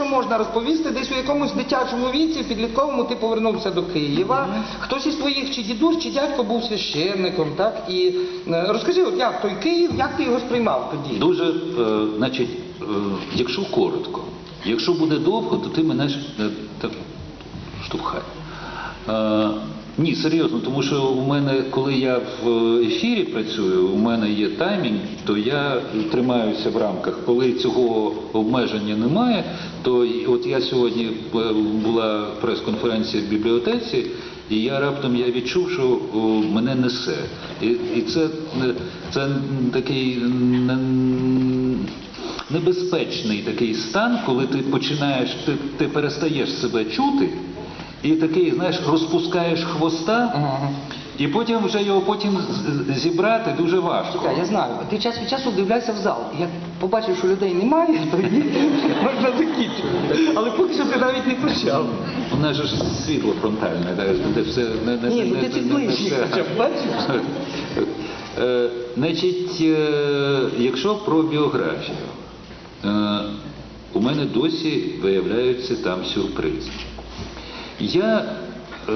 що можна розповісти, десь у якомусь дитячому віці, підлітковому ти повернувся до Києва. Хтось із твоїх чи дідусь, чи дядько був священником, так? І е, розкажи, от як той Київ, як ти його сприймав тоді? Дуже, е, значить, е, якщо коротко, якщо буде довго, то ти мене ж е, так штовхай. Е, ні, серйозно, тому що у мене, коли я в ефірі працюю, у мене є таймінг, то я тримаюся в рамках. Коли цього обмеження немає, то от я сьогодні е, була прес-конференція в бібліотеці, і я раптом я відчув, що мене несе. І, і це, е, це такий небезпечний такий стан, коли ти починаєш, ти, ти перестаєш себе чути, і такий, знаєш, розпускаєш хвоста, Ага. і потім вже його потім з- з- зібрати дуже важко. Чекай, я знаю. Ти час від часу дивляйся в зал. Як побачив, що людей немає, тоді можна закінчувати. Але поки що ти навіть не почав. У нас же ж світло фронтальне, де, де все не, не, Ні, ну ти не- не все. хоча б бачиш. Е, Значить, е, якщо про біографію, е, у мене досі виявляються там сюрпризи. Я, е,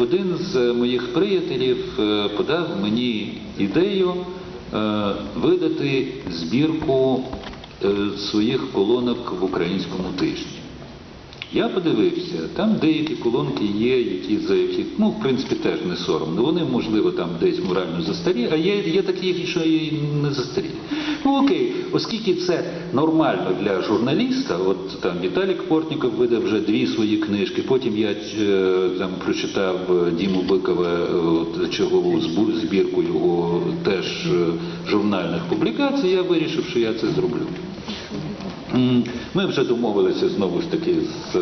один з моїх приятелів е, подав мені ідею е, видати збірку своїх колонок в українському тижні. Я подивився, там деякі колонки є, які за які, ну, в принципі, теж не соромно. Вони, можливо, там десь морально застарі, а є, є такі, що і не застарі. Ну окей, оскільки це нормально для журналіста, от там Віталік Портніков видав вже дві свої книжки, потім я е, там прочитав е, Діму Бикова е, от, чергову збірку його теж журнальних публікацій, я вирішив, що я це зроблю. Ми вже домовилися знову ж таки з е,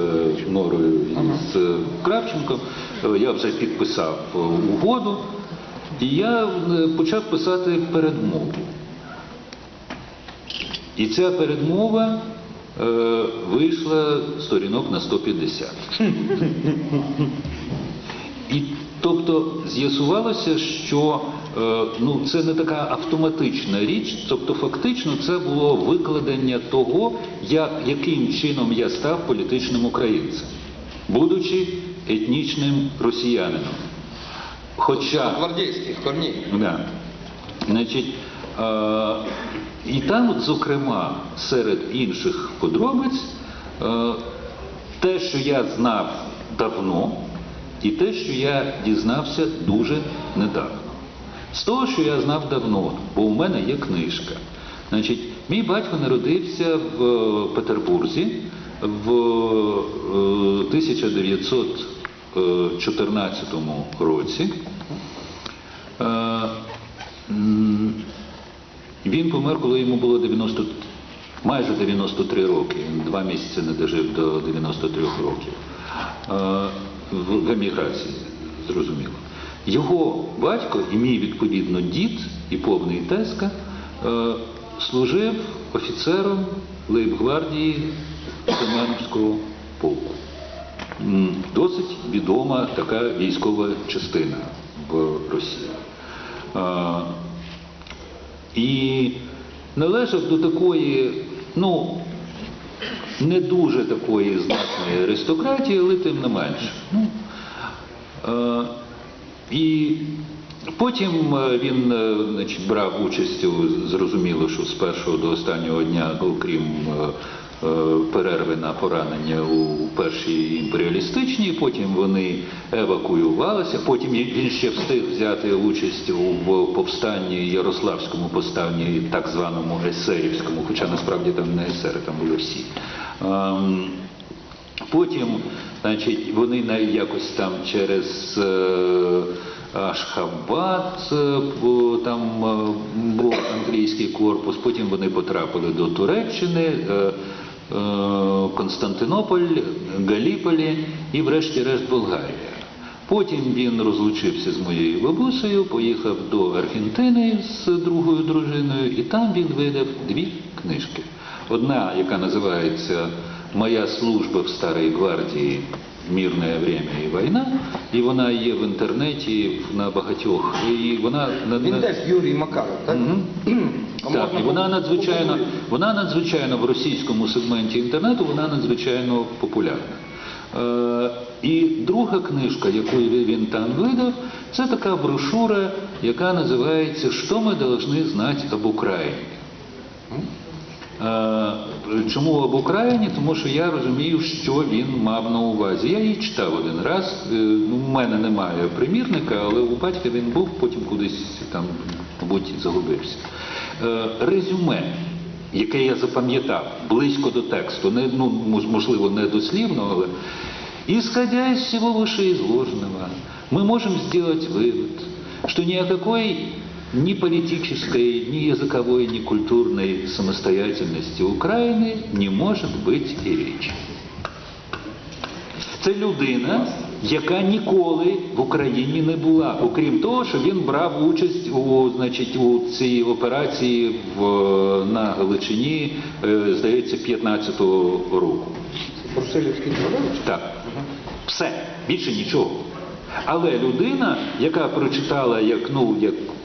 Норою і з е, Кравченком. Е, Я вже підписав угоду, і я почав писати передмову. І ця передмова е, вийшла сторінок на 150. І тобто з'ясувалося, що ну, це не така автоматична річ, тобто фактично це було викладення того, як, яким чином я став політичним українцем, будучи етнічним росіянином. Хоча Гвардійських корнів. Да. Значить, е, і там, от, зокрема, серед інших подробиць, е, те, що я знав давно, і те, що я дізнався дуже недавно. З того, що я знав давно, бо у мене є книжка. Значить, мій батько народився в е, Петербурзі в е, 1914 році. Е, Він помер, коли йому було 90, майже 93 роки. Він два місяці не дожив до 93 років. Е, в еміграції, зрозуміло. Його батько і мій відповідно дід і повний тезка е, служив офіцером лейбгвардії Семеновського полку. Досить відома така військова частина в Росії. І належав до такої, ну, не дуже такої знатної аристократії, але тим не менше. І потім е, він е, значить, брав участь зрозуміло, що з першого до останнього дня, окрім е, перерви на поранення у першій імперіалістичній, потім вони евакуювалися, потім він ще встиг взяти участь у повстанні Ярославському повстанні, так званому есерівському, хоча насправді там не есери, там були всі. Потім, значить, вони навіть якось там через е, Ашхабад, е, там е, був англійський корпус, потім вони потрапили до Туреччини, Константинополь, Галіполі і врешті-решт Болгарія. Потім він розлучився з моєю бабусею, поїхав до Аргентини з другою дружиною, і там він видав дві книжки. Одна, яка називається Моя служба в Старій гвардії Мирне время і війна, і вона є в інтернеті на багатьох. І вона на- Він теж Юрій Макаров, так? А Так, і вона надзвичайно, вона надзвичайно в російському сегменті інтернету, вона надзвичайно популярна. Е, і друга книжка, яку він там видав, це така брошура, яка називається «Що ми повинні знати об Україні. Е, Чому об Україні? Тому що я розумію, що він мав на увазі. Я її читав один раз. Е, ну, У мене немає примірника, але у батька він був, потім кудись там, мабуть, загубився. Е, Резюме, яке я запам'ятав, близько до тексту, не, ну, мож- можливо, не дослівно, але исходя из всего вышеизложенного, мы можем сделать вывод, что ни о какой ни политической, ни языковой, ни культурной самостоятельности Украины не может быть и речі. Це людина, яка ніколи в Україні не була, окрім того, що він брав участь у, значить, у цій операції в, на Галичині, е, здається, 15-го року. Брусилівський Дворович? Так. Все, більше нічого. Але людина, яка прочитала, як ну як е,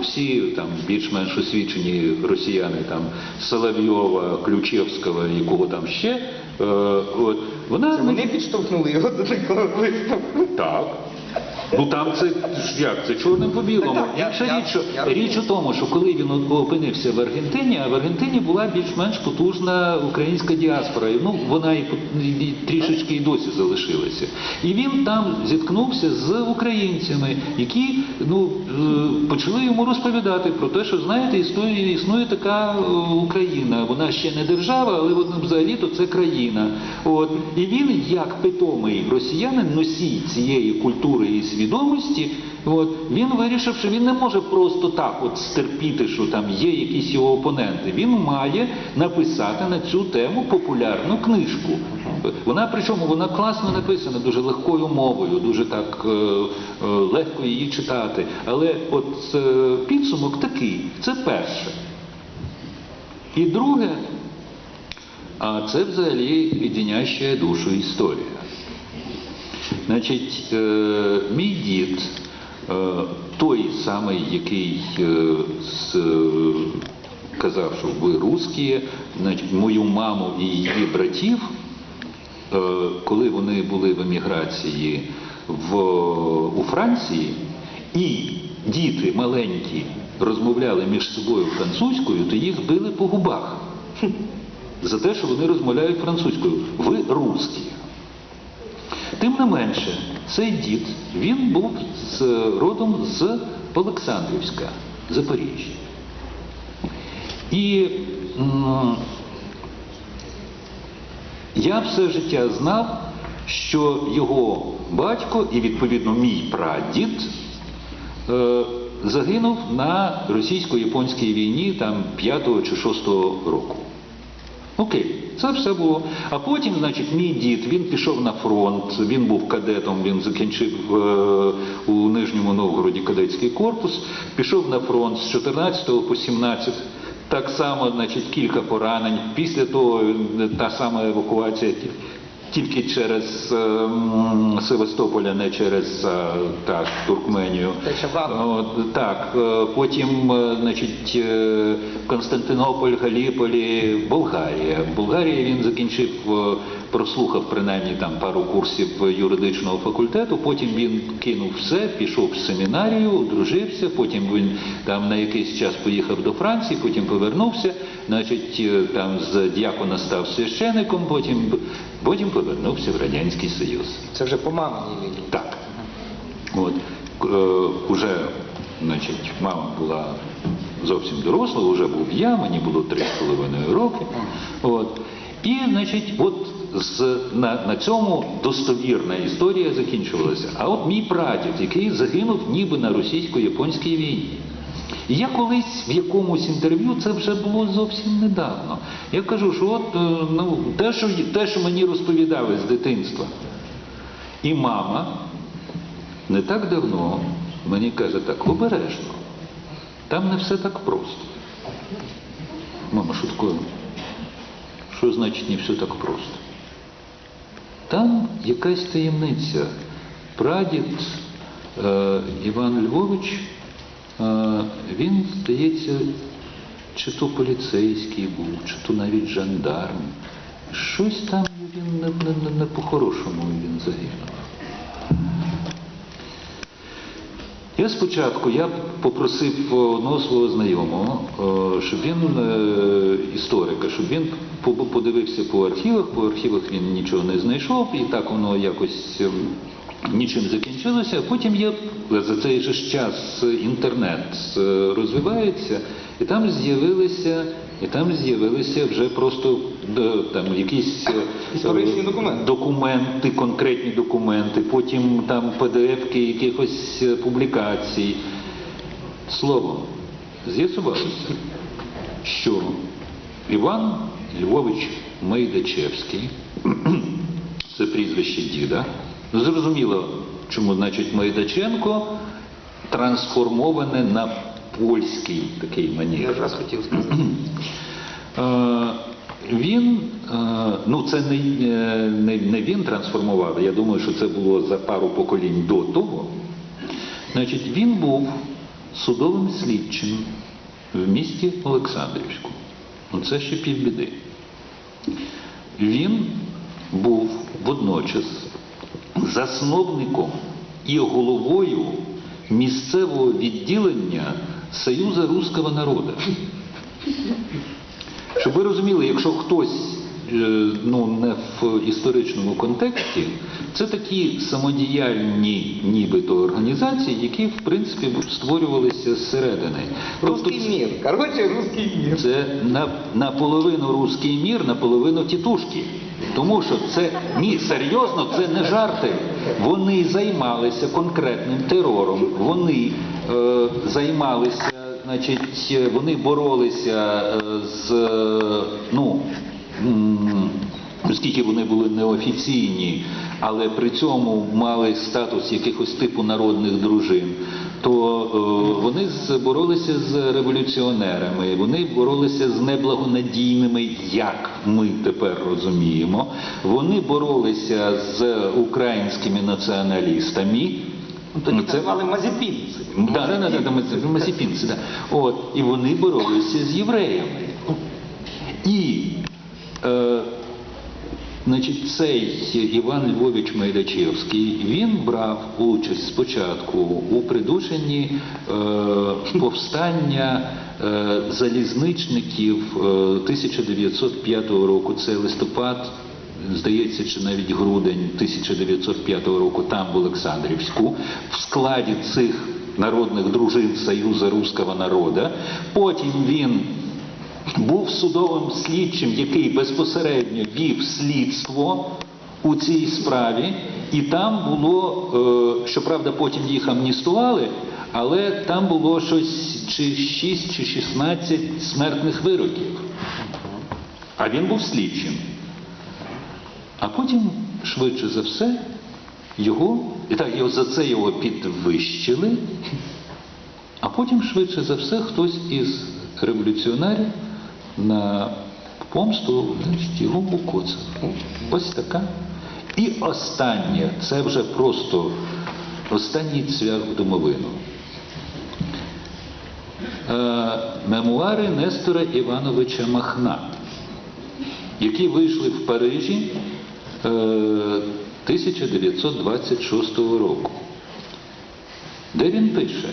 всі там більш-менш освічені росіяни, там Соловйова, Ключевського і кого там ще, е, от, вона Це вони підштовхнули його до такого висновку. так. Ну там це ж як, це чорним по білому. Так, так, я- Інша я- річ, що, я річ у тому, що коли він опинився в Аргентині, а в Аргентині була більш-менш потужна українська діаспора. І, Ну, вона і, по- і трішечки і досі залишилася. І він там зіткнувся з українцями, які ну, е, почали йому розповідати про те, що знаєте, існує, існує така е, Україна. Вона ще не держава, але вона взагалі-то це країна. От. І він, як питомий росіянин, носій цієї культури і свідомості, от, він вирішив, що він не може просто так от стерпіти, що там є якісь його опоненти. Він має написати на цю тему популярну книжку. Вона причому вона класно написана, дуже легкою мовою, дуже так е, е, легко її читати. Але от е, підсумок такий: це перше. І друге, а це взагалі ліденяща душу історія. Значить, е, мій дід, е, той самий, який е, з, казав, що ви русські, значить, мою маму і її братів, коли вони були в еміграції в, у Франції, і діти маленькі розмовляли між собою французькою, то їх били по губах за те, що вони розмовляють французькою. Ви русські. Тим не менше, цей дід, він був з, родом з Олександрівська, Запоріжжя. І я все життя знав, що його батько і, відповідно, мій прадід е, загинув на російсько-японській війні там 5 чи 6 року. Це все було. А потім, значить, мій дід, він пішов на фронт, він був кадетом, він закінчив е, у Нижньому Новгороді кадетський корпус, пішов на фронт з 14 по 17. Так само, значить, кілька поранень. Після того е, та сама евакуація тільки через е, Севастополь, а не через е, так, Туркменію. Так, е, потім, е, значить, Константинополь, Галіполі, Болгарія. В Болгарії він закінчив, прослухав принаймні там пару курсів юридичного факультету. Потім він кинув все, пішов в семінарію, одружився. Потім він там на якийсь час поїхав до Франції, потім повернувся. Значить, там з діакона став священиком, потім, потім повернувся в Радянський Союз. Це вже по маминій лінії. Так. От, е, уже, значить, мама була зовсім доросла, вже був я, мені було три з половиною роки. От. І, значить, от з, на, на цьому достовірна історія закінчувалася. А от мій прадід, який загинув ніби на російсько-японській війні. Я колись в якомусь інтерв'ю, це вже було зовсім недавно. Я кажу, що от е, ну, те, що, те, що мені розповідали з дитинства, і мама не так давно мені каже так, обережно. Там не все так просто. Мама що шуткує. Що значить не все так просто? Там якась таємниця. Прадід е, Іван Львович, він, здається, чи то поліцейський був, чи то навіть жандарм. Щось там він не, не, не, по-хорошому він загинув. Я спочатку я попросив одного свого знайомого, е, щоб він, е, історика, щоб він подивився по архівах. По архівах він нічого не знайшов, і так воно якось ем, нічим закінчилося. А потім я за цей же час інтернет е, розвивається, і там з'явилися, і там з'явилися вже просто е, там якісь е, Історичні документи. документи, конкретні документи, потім там PDF-ки якихось е, публікацій. Словом, з'ясувалося, що Іван Львович Мейдачевський, це прізвище діда, зрозуміло, чому значить Мейдаченко трансформоване на польський такий Я манір. хотів сказати. Е, Він, е, ну це не, е, не, не він трансформував, я думаю, що це було за пару поколінь до того. Значить, він був судовим слідчим в місті Олександрівську. Ну це ще півбіди. Він був водночас засновником і головою місцевого відділення Союза Руського народу. Щоб ви розуміли, якщо хтось е, ну, не в історичному контексті, це такі самодіяльні нібито організації, які в принципі створювалися зсередини. Тобто мір. Коротше, русський мір. це на, наполовину руський мір, наполовину тітушки. Тому що це ні, серйозно, це не жарти. Вони займалися конкретним терором. Вони е, займалися, значить, вони боролися е, з е, ну. Оскільки вони були неофіційні, але при цьому мали статус якихось типу народних дружин, то е, вони боролися з революціонерами, вони боролися з неблагонадійними, як ми тепер розуміємо. Вони боролися з українськими націоналістами. Тоді Це- називали мазепінці. Да, да, да, да, да, да. От, і вони боролися з євреями. І е, значить, цей Іван Львович Майдачевський, він брав участь спочатку у придушенні е, повстання е, залізничників е, 1905 року. Це листопад здається, чи навіть грудень 1905 року там в Олександрівську, в складі цих народних дружин Союзу Руського народу. Потім він був судовим слідчим, який безпосередньо вів слідство у цій справі, і там було, е, щоправда, потім їх амністували, але там було щось чи 6 чи 16 смертних вироків. А він був слідчим. А потім, швидше за все, його, і так його за це його підвищили, а потім, швидше за все, хтось із революціонерів на помсту значить, його укоцав. Ось така. І останнє, це вже просто останній цвях в домовину. Е, мемуари Нестора Івановича Махна які вийшли в Парижі е, 1926 року, де він пише,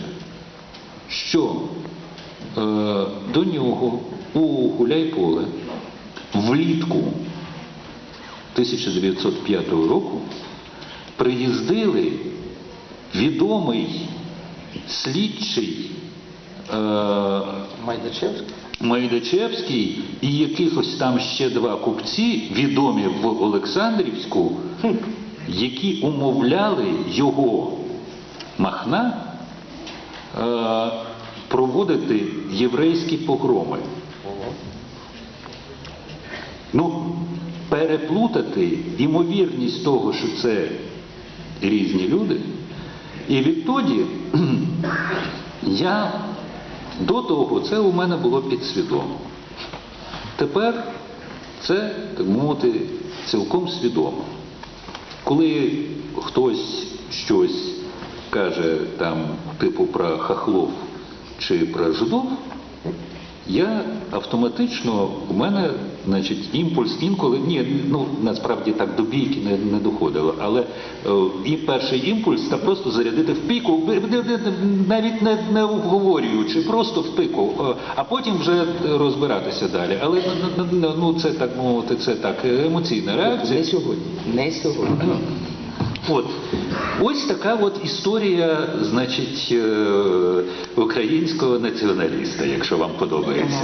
що е, до нього у Гуляйполе влітку 1905 року приїздили відомий слідчий е, Майдачевський. Майдачевський і якихось там ще два купці, відомі в Олександрівську, які умовляли його Махна е, проводити єврейські погроми. Ну, переплутати ймовірність того, що це різні люди. І відтоді я до того це у мене було підсвідомо. Тепер Це, так мовити, цілком свідомо. Коли хтось щось каже там, типу про хахлов чи про жидов, я автоматично, у мене, значить, імпульс інколи, ні, ну насправді так до бійки не, не доходило, але е, і перший імпульс це просто зарядити в піку, навіть не, не обговорюючи, просто в пику, е, а потім вже розбиратися далі. Але ну, ну, ну, це так мовити, це так емоційна реакція. Не сьогодні. Не сьогодні. От ось така от історія, значить, е, українського націоналіста, якщо вам подобається.